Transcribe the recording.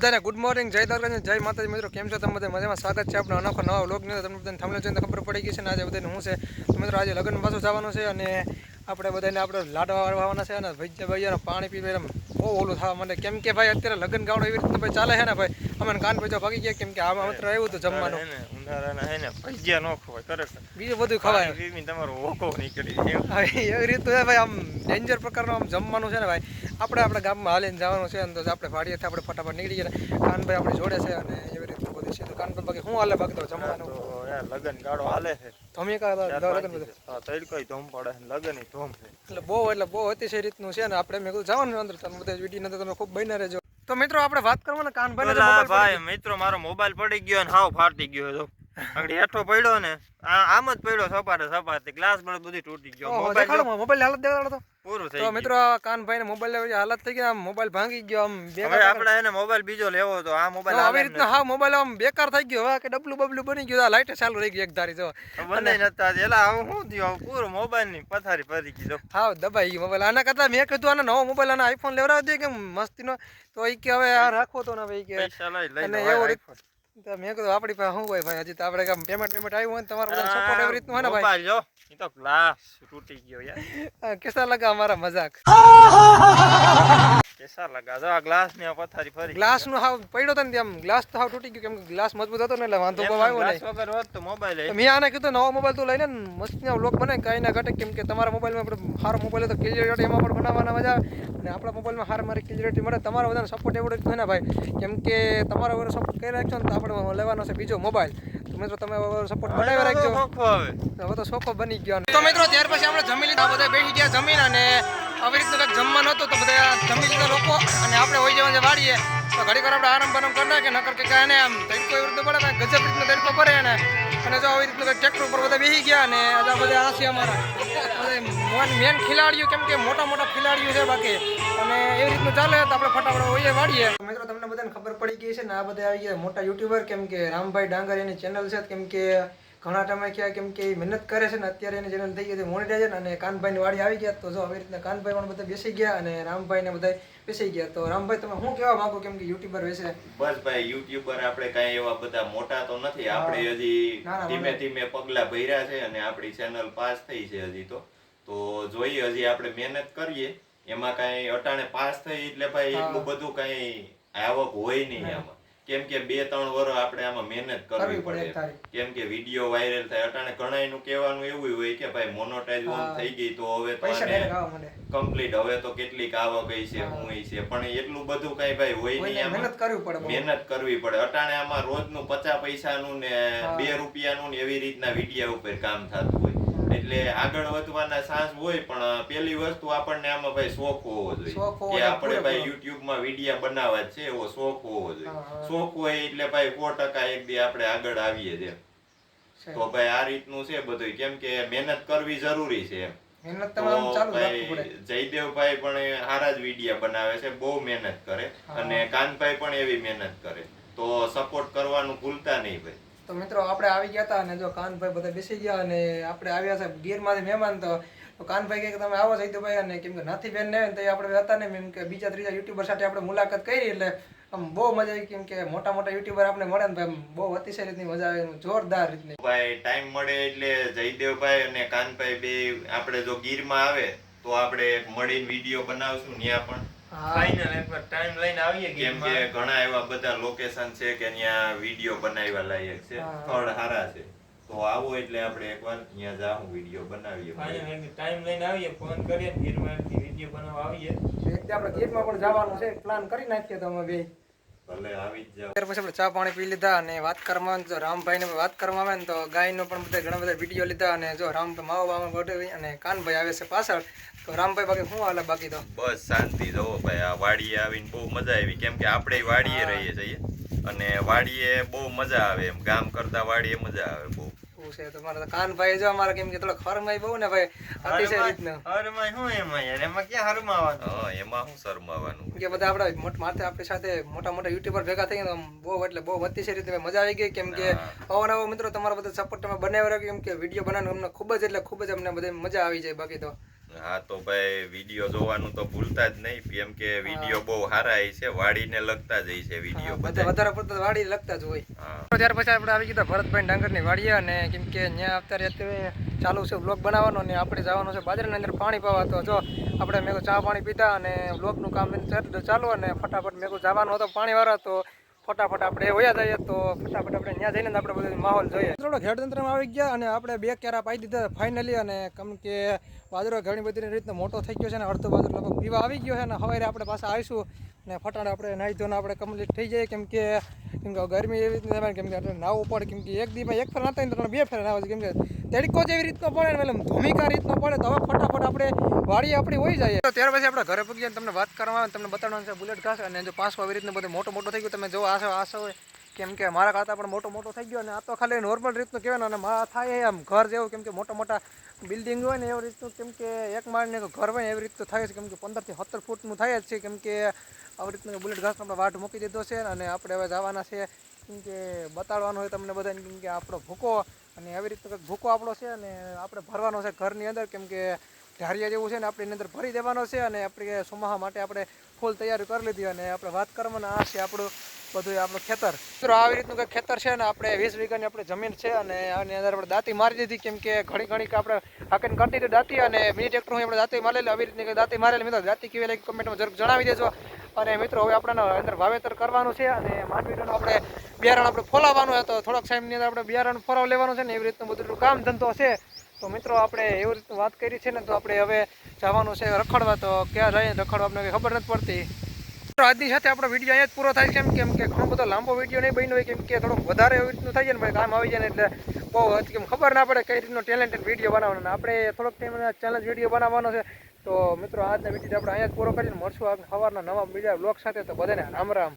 બધાને good morning જય દ્વારકા જય માતાજી. મિત્રો, કેમ છો? તમે બધા મજામાં સ્વાગત છે આપણો અનોખો નવા નહીં તમને બધાને થમલો જોઈને ખબર પડી ગઈ છે ને આજે બધાને હું છે. મિત્રો, આજે લગ્ન પાછું જવાનું છે અને આપણે બધાને આપણે લાડવા વાળવાના છે અને ભાઈ ભાઈ પાણી પીવે બહુ ઓલું થવા માંડે. કેમ કે ભાઈ અત્યારે લગ્ન ગાવડો એવી રીતે ભાઈ ચાલે છે ને ભાઈ? અમે કાન ભેજો ભાગી ગયા. કેમ કે આ માત્ર આવ્યું હતું જમવાનું. ઉનાળાના હે ને ભજીયા નો ખવાય ખરેખર. બીજું બધું ખવાય. તમારો ઓકો નીકળી જાય. એવી રીતે ભાઈ આમ ડેન્જર પ્રકારનું આમ જમવાનું છે ને ભાઈ. આપણે આપણા ગામમાં હાલીને જવાનું છે ને તો આપણે ભાડીએથી આપણે ફટાફટ નીકળી ગયા. કાનભાઈ આપણે જોડે છે અને એવી રીતે બધું છે. તો કાનભાઈ બાકી હું હાલે બાકી તો જમવાનું? તો લગન ગાળો હાલે છે. તમે કા લગન લગ્ન બધું? દિવસ. ધોમ પડે છે, લગનય ધોમ છે. એટલે બહુ એટલે બહુ અતિશય રીતનું છે ને આપણે મેં કીધું જવાનું અંદર તમે બધા વીડિયો અંદર તમે ખૂબ બન્યા રહેજો. તો મિત્રો આપણે વાત કરવાના કાનભાઈ ભાઈ મિત્રો મારો મોબાઈલ પડી ગયો ને હાવ ફાટી ગયો તો આગળ હેઠો પડ્યો ને આ- આમ જ પડ્યો સપાટે સપાટે ગ્લાસ બધું તૂટી ગયો. મોબાઈલ હાલત દેખાડો તો. પૂરું થઈ તો ગયું. મિત્રો કાનભાઈ ને મોબાઈલ હાલત થઈ ગયા આમ મોબાઈલ ભાંગી ગયો આમ હવે આપણે એને મોબાઈલ બીજો લેવો હતો આ મોબાઈલ આવી રીતના હા મોબાઈલ આમ બેકાર થઈ ગયો. હવે કે ડબલું બબલું બની ગયું. આ લાઈટ ચાલુ રહી ગઈ એક ધારી જો. બને નતા એલા હવે શું થયું? પૂરો મોબાઈલની પથારી ફરી ગઈ જો. હા દબાઈ ગઈ મોબાઈલ આના કરતા મેં કીધું આને નવો મોબાઈલ આના આઈફોન લેવડાવી દે કે મસ્તીનો. તો એ કે હવે આ રાખો તો ને હવે ઈ કે અને એવું તો મેં કીધું આપણી પાસે શું હોય ભાઈ? હજી તો આપણે કામ પેમેન્ટ પેમેન્ટ આવ્યું હોય ને તમારો બધા સપોર્ટ એવી રીતનું હોય ને ભાઈ? જો. એ તો ગ્લાસ તૂટી ગયો યાર. કેસા લગા અમારા મજાક? કેસા લગા? જો આ ગ્લાસ ને પથારી ફરી. ગ્લાસનું હાવ પડ્યો હતો ને ત્યાં ગ્લાસ તો હાવ તૂટી ગયો. કેમ કે ગ્લાસ મજબૂત હતો ને એટલે વાંધો કોઈ આવ્યો નહીં. વગર હોત તો મોબાઈલ તો મેં આને કીધું નવો મોબાઈલ તો લઈને મસ્તીનો વ્લોગ બને કાંઈ ના ઘટે કેમ કે તમારા મોબાઈલમાં આપણે સારો મોબાઈલ તો ક્લિયરિટી એમાં પણ બનાવવાના મજા આવે. અને આપણા મોબાઈલમાં સારી મારી ક્લિયરિટી મળે તમારો બધાનો સપોર્ટ એવડો જ ને ભાઈ. કેમ કે તમારો સપોર્ટ કરી રાખશો ને તો આપણે લેવાનો છે બીજો મોબાઈલ તો મિત્રો તમે સપોર્ટ બનાવી રાખજો. હવે તો સોફો બની ગયો તો મિત્રો ત્યાર પછી આપણે જમી લીધા બધા બેસી ગયા જમીન અને આવી રીતનું કંઈક જમવાનું હતું તો બધા જમી લીધા લોકો અને આપણે હોય જવાનું વાળીએ, તો ઘડીક વાર આપણે આરામ બરામ કરી નાખીએ, નકર કે કાંઈ ને આમ તડકો એવી રીતે પડે, કાંઈ ગજબ રીતનો તડકો પડે અને અને જો આવી રીતનું કંઈક ટ્રેક્ટર ઉપર બધા બેસી ગયા અને આ બધા આ છે અમારા મેન ખેલાડીઓ, કેમ કે મોટા મોટા ખેલાડીઓ છે બાકી. અને એવી રીતનું ચાલે તો આપણે ફટાફટ હોઈએ વાડીએ મિત્રો તમને બધાને ખબર પડી ગઈ છે ને આ બધા આવી ગયા મોટા યુટ્યુબર કેમ કે રામભાઈ ડાંગર એની ચેનલ છે, કેમ કે ઘણા ટાઈમે કહેવાય કેમ કે મહેનત કરે છે ને અત્યારે એની ચેનલ થઈ ગઈ છે મોનિટાઈઝેશન અને કાનભાઈની વાડી આવી ગયા. તો જો આવી રીતના કાનભાઈ પણ બધા બેસી ગયા અને રામભાઈ ને બધા બેસી ગયા. તો રામભાઈ તમે શું કહેવા માંગો? કેમ કે યુટ્યુબર વિશે બસ ભાઈ યુટ્યુબર આપણે કાંઈ એવા બધા મોટા તો નથી. આપણે હજી ધીમે ધીમે પગલા ભર્યા છે અને આપણી ચેનલ પાસ થઈ છે હજી તો. તો જોઈએ હજી આપણે મહેનત કરીએ. એમાં કાંઈ અટાણે પાસ થઈ એટલે ભાઈ એટલું બધું કાંઈ આવક હોય નહીં આમાં કેમ કે બે ત્રણ વર્ષ આપણે આમાં મહેનત કરવી પડે કેમ કે વીડિયો વાયરલ થાય અટાણે ઘણાયનું કહેવાનું એવું હોય કે ભાઈ મોનોટાઈઝ ઓન થઈ ગઈ તો હવે તો આને કમ્પ્લીટ હવે તો કેટલીક આવક ગઈ છે હું. છે. પણ એટલું બધું કઈ ભાઈ હોય નહીં આમાં. મહેનત કરવી પડે મહેનત કરવી પડે. અટાણે આમાં રોજનું પચાસ પૈસાનું ને બે બે રૂપિયાનું ને એવી રીતના વિડિયા ઉપર કામ થતું હોય. એટલે આગળ વધવાના સાંસ હોય પણ પેલી વસ્તુ આપણને આમાં ભાઈ શોખ હોવો જોઈએ. કે આપણે ભાઈ યુટ્યુબમાં વિડિયા બનાવવા છે એવો શોખ હોવો જોઈએ. શોખ હોય એટલે ભાઈ સો ટકા એક દી આપણે આગળ આવીએ છે. તો ભાઈ આ રીતનું છે બધું કેમ કે મહેનત કરવી જરૂરી છે જયદેવભાઈ પણ સારા જ વિડિયા બનાવે છે બહુ મહેનત કરે. અને કાનભાઈ પણ એવી મહેનત કરે. તો સપોર્ટ કરવાનું ભૂલતા નહીં ભાઈ. તો મિત્રો આપણે આવી ગયા હતા અને જો કાનભાઈ બધા બેસી ગયા અને આપણે આવ્યા છે ગીરમાંથી મહેમાન, તો કાનભાઈ કહે કે તમે આવો જયદુભાઈ અને કેમ કે નાથી બેન ને તો આપણે હતા ને એમ કે બીજા ત્રીજા યુટ્યુબર સાથે આપણે મુલાકાત કરી એટલે આમ બહુ મજા આવી કેમ કે મોટા મોટા યુટ્યુબર આપણે મળે ને ભાઈ બહુ અતિશય રીતની મજા આવે જોરદાર રીતની. ભાઈ, ટાઈમ મળે એટલે જયદેવભાઈ અને કાનભાઈ બે આપણે જો ગીરમાં આવે તો આપણે મળીને વીડિયો બનાવશું ત્યાં પણ. ફાઇનલ એકવાર ટાઈમ લઈને આવીએ કેમ કે ઘણા એવા બધા લોકેશન છે કે ત્યાં વીડિયો બનાવવા લાયક છે. સ્થળ સારા છે. તો આવો એટલે આપણે એકવાર ત્યાં જાહું વીડિયો બનાવીએ. ફાઇનલ ટાઈમ લઈને આવીએ ફોન કરીએ ગીરમાંથી વીડિયો બનાવવા આવીએ. એટલે આપણે ગીરમાં પણ જવાનું છે પ્લાન કરી નાખીએ તમે અમે બે. ભલે આવી જ જાઓ. ત્યાર પછી આપણે ચા પાણી પી લીધા અને વાત કરવામાં ને રામભાઈને વાત કરવામાં આવે ને તો ગાયનો પણ બધા ઘણા બધા વીડિયો લીધા અને જો રામભાઈ માવો બાવા ગોઠવી અને કાનભાઈ આવે છે પાછળ. તો રામભાઈ બાકી શું હાલે બાકી તો? બસ શાંતિ જવો ભાઈ આ વાડીએ આવીને બહુ મજા આવી. કેમ કે આપણે વાડીએ રહીએ છીએ અને વાડીએ બહુ મજા આવે એમ. ગામ કરતા વાડીએ મજા આવે બહુ. એવું છે? તો કાનભાઈ જો અમારા કેમ કે થોડોક ફરમાઈ બહુ ને ભાઈ અતિશય રીતનું. હરમાય શું એમાં યાર એમાં ક્યાં હરમાવાનું? હા એમાં શું શરમાવાનું? કે બધા આપણા મોટ માથે આપણી સાથે મોટા મોટા યુટ્યુબર ભેગા થઈ ગયા બહુ એટલે બહુ અતિશય રીતે મજા આવી ગઈ. કેમ કે હા. મિત્રો તમારા બધા સપોર્ટ તમે બનાવી રાખ્યો. કેમ કે વીડિયો બનાવવાનું અમને ખૂબ જ એટલે ખૂબ જ અમને બધે મજા આવી જાય બાકી તો. હા તો ભાઈ વીડિયો જોવાનું તો ભૂલતા જ નહીં. કેમ કે વીડિયો બહુ સારા ય છે વાડીને લગતા જ છે વીડિયો બધા બધા વધારે પડતા વાડી લગતા જ હોય. ત્યાર પછી આપણે આવી ગયા ભરતભાઈ ડાંગરની વાડીએ અને કેમ કે ત્યાં અત્યારે અત્યારે ચાલુ છે બ્લોગ બનાવવાનો ને આપણે જવાનું છે બાજરાની અંદર પાણી પાવા. તો જો આપણે મેં ચા પાણી પીધા અને બ્લોગનું કામ ચાલુ અને ફટાફટ મેં જવાનું હતો પાણી વાળા તો ફટાફટ આપણે વયા જઈએ તો ફટાફટ આપણે ત્યાં જઈને આપણે બધું માહોલ જોઈએ. થોડો ખેડતંત્રમાં આવી ગયા અને આપણે બે કેરા પાઈ દીધા ફાઇનલી અને કેમ કે બાજરો ઘણી બધી રીતનો મોટો થઈ ગયો છે અને અડધો બાજરો લગભગ પીવા આવી ગયો છે ને હવે આપણે પાછા આવીશું અને ફટાફટ આપણે નાહી ધોને આપણે કમ્પ્લીટ થઈ જાય કેમ કે કેમ કે ગરમી એવી રીતે થાય કેમ કે એટલે નાવું પડે, કેમ કે એક દીમાં એક ફેર હોય ને તો ત્રણ બે ફેર ના છે. કેમ કે તડકો એવી રીતનો પડે ને, એટલે ભૂમિકા રીતનો પડે, તો હવે ફટાફટ આપણે વાડી આપણી હોઈ જાય. તો ત્યાર પછી આપણે ઘરે પગીએ તમને વાત કરવામાં તમને બતાવવાનું છે બુલેટ ઘાસ, અને જો પાંચસો આવી રીતનું બધું મોટો મોટો થઈ ગયું, તમે જો આશો આશો હોય કેમ કે મારા ખાતા પણ મોટો મોટો થઈ ગયો અને આ તો ખાલી નોર્મલ રીતનું કહેવાય અને મારા થાય આમ ઘર જેવું, કેમ કે મોટા મોટા બિલ્ડિંગ હોય ને એવી રીતનું, કેમ કે એક માળને ઘર હોય ને એવી રીતનું થાય છે, કેમ કે પંદરથી સત્તર ફૂટનું થાય જ છે, કેમ કે આવી રીતનું બુલેટ ઘાસનો આપણે વાટ મૂકી દીધો છે અને આપણે હવે જવાના છે, કેમ કે બતાડવાનું હોય તમને બધાને, કેમ કે આપણો ભૂકો અને આવી રીતનો કંઈક ભૂકો આપણો છે અને આપણે ભરવાનો છે ઘરની અંદર, કેમ કે ઢારિયા જેવું છે ને આપણે એની અંદર ભરી દેવાનો છે અને આપણે સોમાહા માટે આપણે ફૂલ તૈયારી કરી લીધી અને આપણે વાત કરવાના આ છે આપણું બધું આપણું ખેતર. મિત્રો, આવી રીતનું કંઈક ખેતર છે ને, આપણે વીસ વીઘાની આપણે જમીન છે અને આની અંદર આપણે દાંતી મારી દીધી, કેમ કે ઘણી ઘણી આપણે હાકીને કરતી હતી દાંતી અને મિની ટ્રેક્ટર આપણે દાંતી મારેલી, આવી રીતની દાંતી મારેલી. મિત્રો, દાંતી કેવી લાગી કમેન્ટમાં જરૂર જણાવી દેજો. અને મિત્રો, હવે આપણે અંદર વાવેતર કરવાનું છે અને માંડવીનું આપણે બિયારણ આપણે ફોલાવવાનું હોય તો થોડાક ટાઈમની અંદર આપણે બિયારણ ફોલાવ લેવાનું છે ને, એવી રીતનું બધું કામ ધંધો છે. તો મિત્રો, આપણે એવી રીતનું વાત કરી છે ને, તો આપણે હવે જવાનું છે રખડવા. તો ક્યાં જઈએ રખડવા આપણે ખબર નથી પડતી. આજની સાથે આપણો વીડિયો અહીંયા જ પૂરો થાય છે. કેમ કે ઘણો બધો લાંબો વીડિયો નહીં બન્યો હોય, કેમ કે થોડોક વધારે એવી રીતનું થાય છે ને ભાઈ કામ આવી જાય ને એટલે બહુ કેમ ખબર ના પડે કઈ રીતનો ટેલેન્ટેડ વીડિયો બનાવવાનો. આપણે થોડોક ટાઈમ ચેલેન્જ વીડિયો બનાવવાનો છે. તો મિત્રો, આજના વીડિયો આપણે અહીંયા જ પૂરો કરીને મળશું આપણે સવારના નવા બીજા બ્લોગ સાથે. તો બધાને રામ રામ.